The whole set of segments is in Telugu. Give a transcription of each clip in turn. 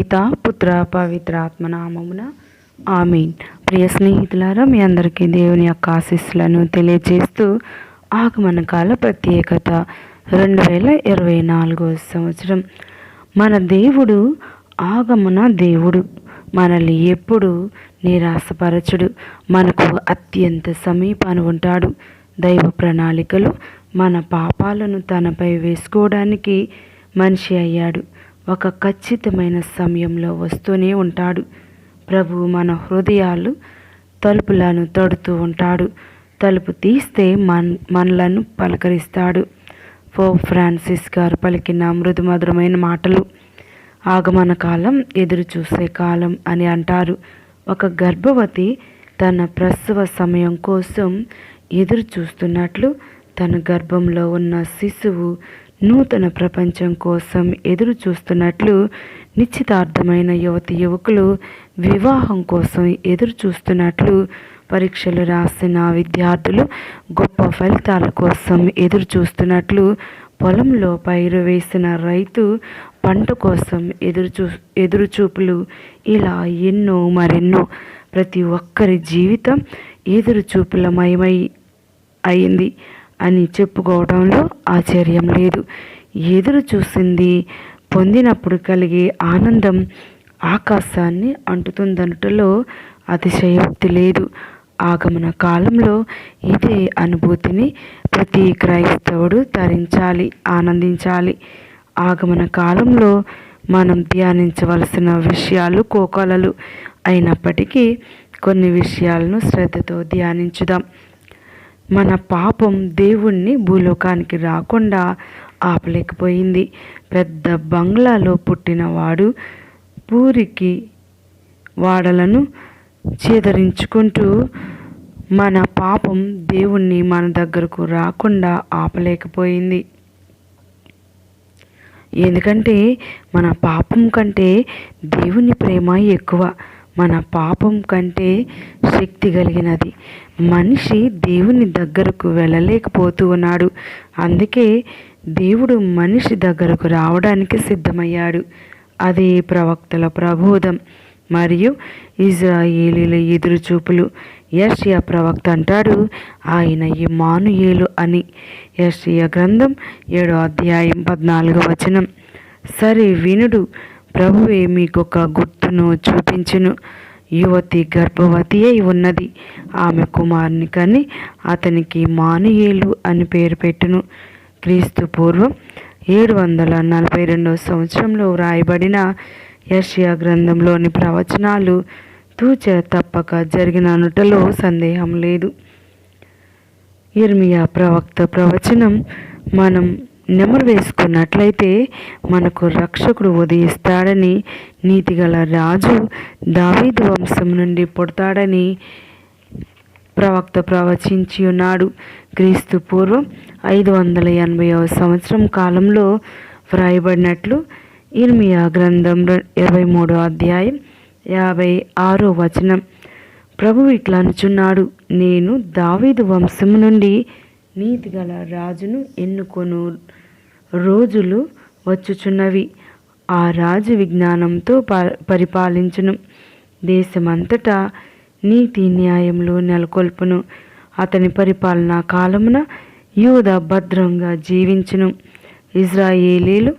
పిత పుత్ర పవిత్ర ఆత్మనామమున ఆమీన్. ప్రియ స్నేహితులారా మీ అందరికీ దేవుని యొక్క ఆశీస్సులను తెలియజేస్తూ ఆగమన కాల ప్రత్యేకత. రెండు వేల ఇరవై నాలుగో సంవత్సరం. మన దేవుడు ఆగమన దేవుడు. మనల్ని ఎప్పుడు నిరాశపరచుడు. మనకు అత్యంత సమీపాన ఉంటాడు. దైవ ప్రణాళికలు మన పాపాలను తనపై వేసుకోవడానికి మనిషి అయ్యాడు. ఒక ఖచ్చితమైన సమయంలో వస్తూనే ఉంటాడు. ప్రభు మన హృదయాలు తలుపులను తడుతూ ఉంటాడు. తలుపు తీస్తే మన్ మనలను పలకరిస్తాడు. ఫో ఫ్రాన్సిస్ గారు పలికిన మృదుమధురమైన మాటలు ఆగమన కాలం ఎదురు చూసే కాలం అని అంటారు. ఒక గర్భవతి తన ప్రసవ సమయం కోసం ఎదురు చూస్తున్నట్లు తన గర్భంలో ఉన్న శిశువు నూతన ప్రపంచం కోసం ఎదురు చూస్తున్నట్లు నిశ్చితార్థమైన యువతి యువకులు వివాహం కోసం ఎదురు చూస్తున్నట్లు పరీక్షలు రాసిన విద్యార్థులు గొప్ప ఫలితాల కోసం ఎదురు చూస్తున్నట్లు పొలంలో పైరు వేసిన రైతు పంట కోసం ఎదురు చూ ఎదురు చూపులు. ఇలా ఎన్నో మరెన్నో. ప్రతి ఒక్కరి జీవితం ఎదురు చూపులమయమై అయింది. అని చెప్పుకోవడంలో ఆశ్చర్యం లేదు. ఎదురు చూసింది పొందినప్పుడు కలిగే ఆనందం ఆకాశాన్ని అంటుతుందనుటలో అతిశయోక్తి లేదు. ఆగమన కాలంలో ఇదే అనుభూతిని ప్రతి క్రైస్తవుడు ధరించాలి ఆనందించాలి. ఆగమన కాలంలో మనం ధ్యానించవలసిన విషయాలు కోకొలలు. అయినప్పటికీ కొన్ని విషయాలను శ్రద్ధతో ధ్యానించుదాం. మన పాపం దేవుణ్ణి భూలోకానికి రాకుండా ఆపలేకపోయింది. పెద్ద బంగ్లాలో పుట్టినవాడు పూరికి వాడలను చేదరించుకుంటూ మన పాపం దేవుణ్ణి మన దగ్గరకు రాకుండా ఆపలేకపోయింది. ఎందుకంటే మన పాపం కంటే దేవుని ప్రేమ ఎక్కువ. మన పాపం కంటే శక్తి కలిగినది. మనిషి దేవుని దగ్గరకు వెళ్ళలేకపోతూ ఉన్నాడు. అందుకే దేవుడు మనిషి దగ్గరకు రావడానికి సిద్ధమయ్యాడు. అది ప్రవక్తల ప్రబోధం. మరియు ఇజ్రాయేలీల ఎదురుచూపులు యర్షియా ప్రవక్త అంటాడు ఆయన ఇమానుయేలు అని. యర్షియా గ్రంథం ఏడో అధ్యాయం పద్నాలుగో వచనం. సరే వినుడు ప్రభువే మీకొక గుర్తును చూపించును. యువతి గర్భవతి అయి ఉన్నది. ఆమె కుమారుని కని అతనికి మానుయేలు అని పేరు పెట్టును. క్రీస్తు పూర్వం ఏడు వందల నలభై రెండవ సంవత్సరంలో వ్రాయబడిన యషియా గ్రంథంలోని ప్రవచనాలు తూచ తప్పక జరిగిన అనుటలో సందేహం లేదు. ఇర్మియా ప్రవక్త ప్రవచనం మనం నెమరు వేసుకున్నట్లయితే మనకు రక్షకుడు ఉదయిస్తాడని నీతిగల రాజు దావీదు వంశం నుండి పుడతాడని ప్రవక్త ప్రవచించి ఉన్నాడు. క్రీస్తు పూర్వం ఐదు వందల ఎనభైవ సంవత్సరం కాలంలో వ్రాయబడినట్లు ఇర్మియా గ్రంథం ఇరవై మూడో అధ్యాయం యాభై ఆరో వచనం. ప్రభు ఇట్లా అనుచున్నాడు నేను దావీదు వంశము నుండి నీతిగల రాజును ఎన్నుకొను రోజులు వచ్చుచున్నవి. ఆ రాజు విజ్ఞానంతో పరిపాలించును. దేశమంతటా నీతి న్యాయములు నెలకొల్పును. అతని పరిపాలనా కాలమున యూద భద్రంగా జీవించును. ఇజ్రాయేలీలు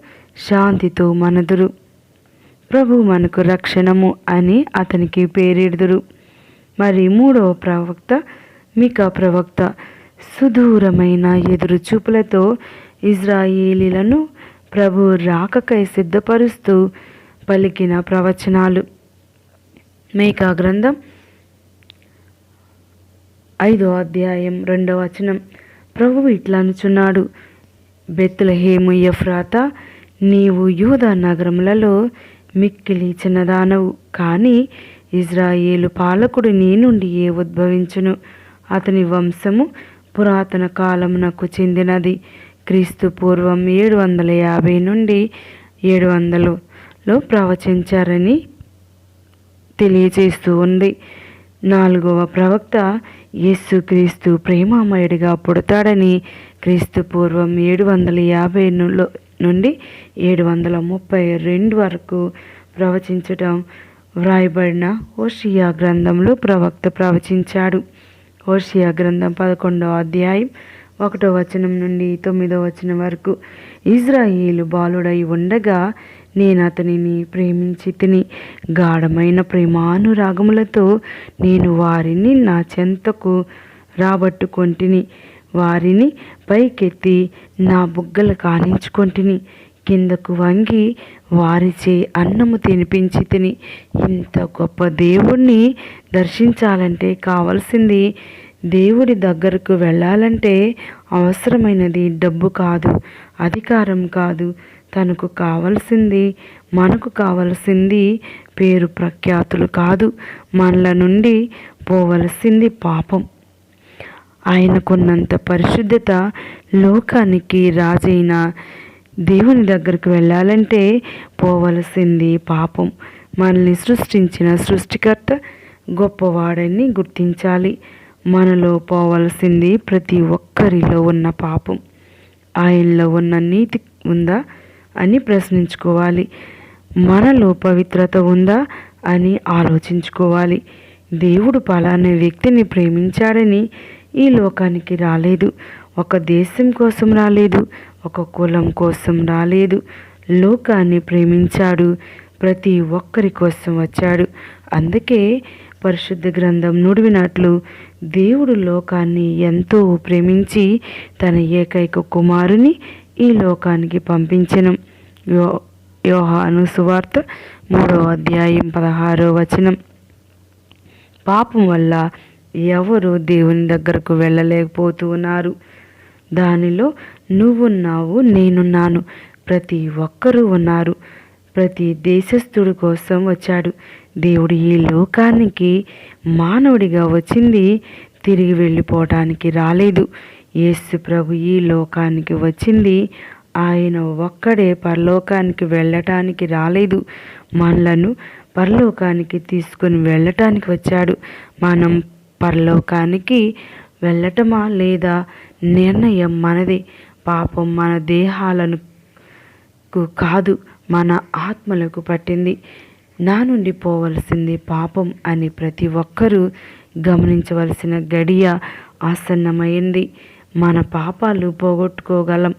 శాంతితో మనదురు. ప్రభు మనకు రక్షణము అని అతనికి పేరెడుదురు. మరి మూడవ ప్రవక్త మిక ప్రవక్త సుదూరమైన ఎదురుచూపులతో ఇజ్రాయేలీలను ప్రభు రాకకై సిద్ధపరుస్తూ పలికిన ప్రవచనాలు. మేకా గ్రంథం ఐదో అధ్యాయం రెండవ వచనం. ప్రభువు ఇట్లనుచున్నాడు బెత్తులహేము ఎఫ్రాత నీవు యూదా నగరములలో మిక్కిలి చిన్నదానవు కానీ ఇజ్రాయేలు పాలకుడు నీ నుండి ఏ ఉద్భవించును? అతని వంశము పురాతన కాలమునకు చెందినది. క్రీస్తు పూర్వం ఏడు వందల యాభై నుండి ఏడు వందలలో ప్రవచించారని తెలియజేస్తూ ఉంది. నాలుగవ ప్రవక్త యేసుక్రీస్తు ప్రేమామయుడిగా పుడతాడని క్రీస్తు పూర్వం ఏడు వందల యాభై నుండి ఏడు వందల ముప్పై రెండు వరకు ప్రవచించటం వ్రాయబడిన ఓషియా గ్రంథంలో ప్రవక్త ప్రవచించాడు. ఓషియా గ్రంథం పదకొండవ అధ్యాయం ఒకటో వచనం నుండి తొమ్మిదో వచనం వరకు. ఇజ్రాయిలు బాలుడై ఉండగా నేను అతనిని ప్రేమించి తిని గాఢమైన ప్రేమానురాగములతో నేను వారిని నా చెంతకు రాబట్టుకొంటిని వారిని పైకెత్తి నా బుగ్గలు కానించుకొంటిని కిందకు వంగి వారిచే అన్నము తినిపించి తిని ఇంత గొప్ప దేవుణ్ణి దర్శించాలంటే కావలసింది దేవుడి దగ్గరకు వెళ్ళాలంటే అవసరమైనది డబ్బు కాదు అధికారం కాదు. తనకు కావలసింది మనకు కావలసింది పేరు ప్రఖ్యాతులు కాదు. మనల నుండి పోవలసింది పాపం. ఆయనకున్నంత పరిశుద్ధత లోకానికి రాజైన దేవుని దగ్గరకు వెళ్ళాలంటే పోవలసింది పాపం. మనల్ని సృష్టించిన సృష్టికర్త గొప్పవాడని గుర్తించాలి. మనలో పోవలసింది ప్రతి ఒక్కరిలో ఉన్న పాపం. ఆయనలో ఉన్న నీతి ఉందా అని ప్రశ్నించుకోవాలి. మనలో పవిత్రత ఉందా అని ఆలోచించుకోవాలి. దేవుడు పలానే వ్యక్తిని ప్రేమించాడని ఈ లోకానికి రాలేదు. ఒక దేశం కోసం రాలేదు. ఒక కులం కోసం రాలేదు. లోకాన్ని ప్రేమించాడు. ప్రతి ఒక్కరి కోసం వచ్చాడు. అందుకే పరిశుద్ధ గ్రంథం నుడివినట్లు దేవుడు లోకాన్ని ఎంతో ప్రేమించి తన ఏకైక కుమారుని ఈ లోకానికి పంపించను. యో యోహాను సువార్త మూడో అధ్యాయం పదహారో వచనం. పాపం వల్ల ఎవరు దేవుని దగ్గరకు వెళ్ళలేకపోతూ ఉన్నారు. దానిలో నువ్వున్నావు నేనున్నాను. ప్రతి ఒక్కరూ ఉన్నారు. ప్రతి దేశస్థుడి కోసం వచ్చాడు. దేవుడు ఈ లోకానికి మానవుడిగా వచ్చింది. తిరిగి వెళ్ళిపోవటానికి రాలేదు. యేసు ప్రభు ఈ లోకానికి వచ్చింది. ఆయన ఒక్కడే పరలోకానికి వెళ్ళటానికి రాలేదు. మనలను పరలోకానికి తీసుకుని వెళ్ళటానికి వచ్చాడు. మనం పరలోకానికి వెళ్ళటమా లేదా నిర్ణయం మనది. పాపం మన దేహాలను కాదు. మన ఆత్మలకు పట్టింది. నా నుండి పోవలసింది పాపం అని ప్రతి ఒక్కరూ గమనించవలసిన గడియ ఆసన్నమైంది. మన పాపాలు పోగొట్టుకోగలం.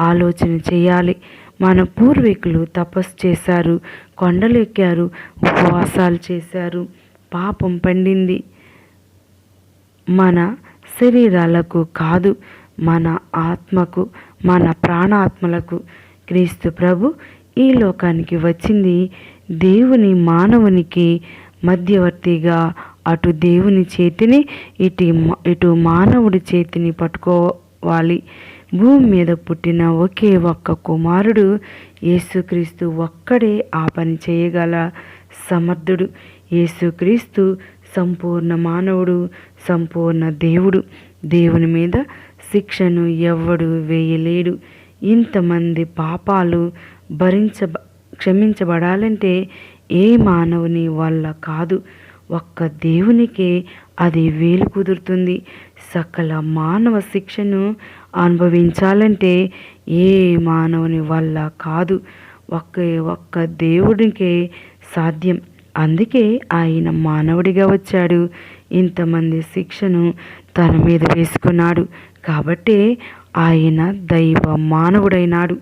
ఆలోచన చేయాలి. మన పూర్వీకులు తపస్సు చేశారు. కొండలు ఎక్కారు ఉపవాసాలు చేశారు. పాపం పండింది. మన శరీరాలకు కాదు మన ఆత్మకు మన ప్రాణాత్మలకు. క్రీస్తు ప్రభు ఈ లోకానికి వచ్చింది దేవుని మానవునికి మధ్యవర్తిగా. అటు దేవుని చేతిని ఇటు ఇటు మానవుడి చేతిని పట్టుకోవాలి. భూమి మీద పుట్టిన ఒకే ఒక్క కుమారుడు యేసుక్రీస్తు ఒక్కడే ఆ పని చేయగల సమర్థుడు. యేసుక్రీస్తు సంపూర్ణ మానవుడు సంపూర్ణ దేవుడు. దేవుని మీద శిక్షను ఎవ్వడు వేయలేడు. ఇంతమంది పాపాలు భరించ క్షమించబడాలంటే ఏ మానవుని వల్ల కాదు. ఒక్క దేవునికే అది వేలు కుదురుతుంది. సకల మానవ శిక్షను అనుభవించాలంటే ఏ మానవుని వల్ల కాదు. ఒకే ఒక్క దేవుడికే సాధ్యం. అందుకే ఆయన మానవుడిగా వచ్చాడు. ఇంతమంది శిక్షను తన మీద వేసుకున్నాడు. కాబట్టే ఆయన దైవ మానవుడైనాడు.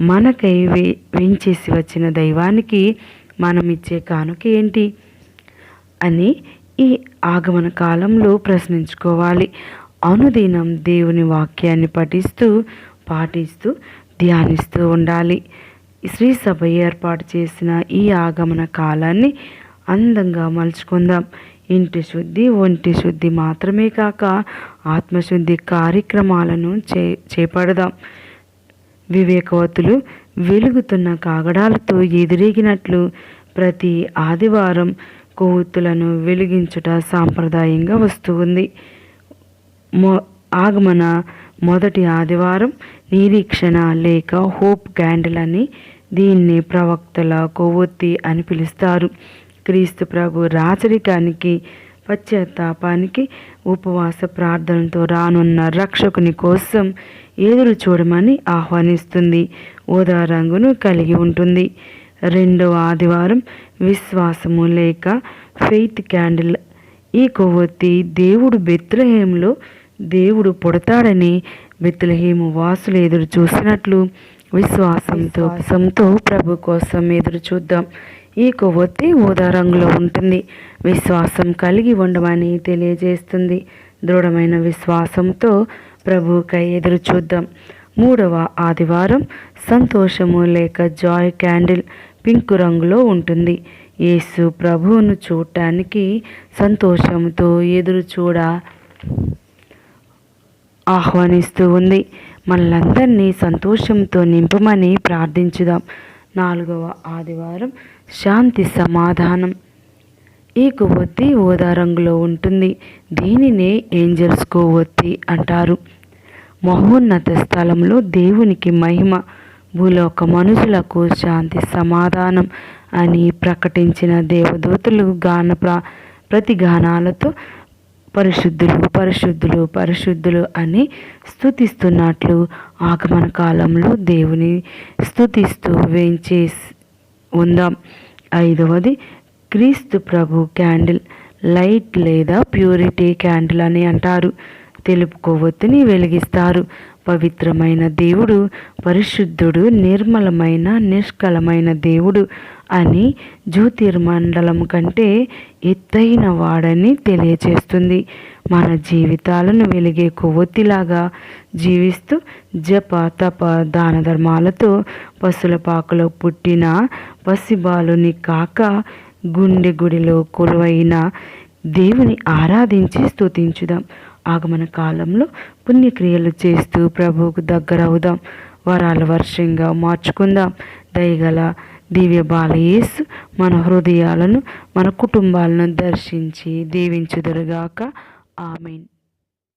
మనకై వే వేంచేసి వచ్చిన దైవానికి మనం ఇచ్చే కానుక ఏంటి? అని ఈ ఆగమన కాలంలో ప్రశ్నించుకోవాలి. అనుదినం దేవుని వాక్యాన్ని పఠిస్తూ పాటిస్తూ ధ్యానిస్తూ ఉండాలి. శ్రీ సభ ఏర్పాటు చేసిన ఈ ఆగమన కాలాన్ని అందంగా మలుచుకుందాం. ఇంటి శుద్ధి ఒంటి శుద్ధి మాత్రమే కాక ఆత్మశుద్ధి కార్యక్రమాలను చే చేపడదాం. వివేకవతులు వెలుగుతున్న కాగడాలతో ఎదురేగినట్లు ప్రతి ఆదివారం కొవ్వొత్తులను వెలిగించుట సాంప్రదాయంగా వస్తూ ఉంది. మొ ఆగమన మొదటి ఆదివారం నిరీక్షణ లేక హోప్ క్యాండిల్ అని దీన్ని ప్రవక్తల కొవ్వొత్తి అని పిలుస్తారు. క్రీస్తు ప్రభు రాచరికానికి పశ్చాత్తాపానికి ఉపవాస ప్రార్థనతో రానున్న రక్షకుని కోసం ఎదురు చూడమని ఆహ్వానిస్తుంది. ఊదా రంగును కలిగి ఉంటుంది. రెండవ ఆదివారం విశ్వాసము లేక ఫెయిత్ క్యాండిల్. ఈ కొవ్వొత్తి దేవుడు బెత్లహేంలో దేవుడు పుడతాడని బెత్లహేము వాసులు ఎదురు చూసినట్లు విశ్వాసంతో విశ్వాసంతో ప్రభు కోసం ఎదురు చూద్దాం. ఈ కొవ్వొత్తి ఊదా రంగులో ఉంటుంది. విశ్వాసం కలిగి ఉండమని తెలియజేస్తుంది. దృఢమైన విశ్వాసంతో ప్రభువుకై ఎదురు చూద్దాం. మూడవ ఆదివారం సంతోషము లేక జాయ్ క్యాండిల్ పింక్ రంగులో ఉంటుంది. యేసు ప్రభువును చూడటానికి సంతోషంతో ఎదురు చూడ ఆహ్వానిస్తూ ఉంది. మనలందరినీ సంతోషంతో నింపమని ప్రార్థించుదాం. నాలుగవ ఆదివారం శాంతి సమాధానం. ఈ కొవ్వొత్తి ఊదా రంగులో ఉంటుంది. దీనినే ఏంజల్స్ కొవ్వొత్తి అంటారు. మహోన్నత స్థలంలో దేవునికి మహిమ భూలోక మనుషులకు శాంతి సమాధానం అని ప్రకటించిన దేవదూతలు గాన ప్ర ప్రతి గానాలతో పరిశుద్ధులు పరిశుద్ధులు పరిశుద్ధులు అని స్థుతిస్తున్నట్లు ఆగమన కాలంలో దేవుని స్థుతిస్తూ వేయించే ఉందాం. ఐదవది క్రీస్తు ప్రభు క్యాండిల్ లైట్ లేదా ప్యూరిటీ క్యాండిల్ అని అంటారు. తెలుపు కొవ్వొత్తిని వెలిగిస్తారు. పవిత్రమైన దేవుడు పరిశుద్ధుడు నిర్మలమైన నిష్కలమైన దేవుడు అని జ్యోతిర్మండలం కంటే ఎత్తైన వాడని తెలియచేస్తుంది. మన జీవితాలను వెలిగే కొవ్వొత్తిలాగా జీవిస్తూ జప తప దాన ధర్మాలతో పశుల పాకలో పుట్టిన పసిబాలుని కాక గుండె గుడిలో కొలువైన దేవుని ఆరాధించి స్తుతించుదాం. ఆగమన కాలంలో పుణ్యక్రియలు చేస్తూ ప్రభువుకు దగ్గర అవుదాం వరాల వర్షంగా మార్చుకుందాం. దయగల దివ్య బాలయేసు మన హృదయాలను మన కుటుంబాలను దర్శించి దీవించుదురుగాక. ఆమెన్.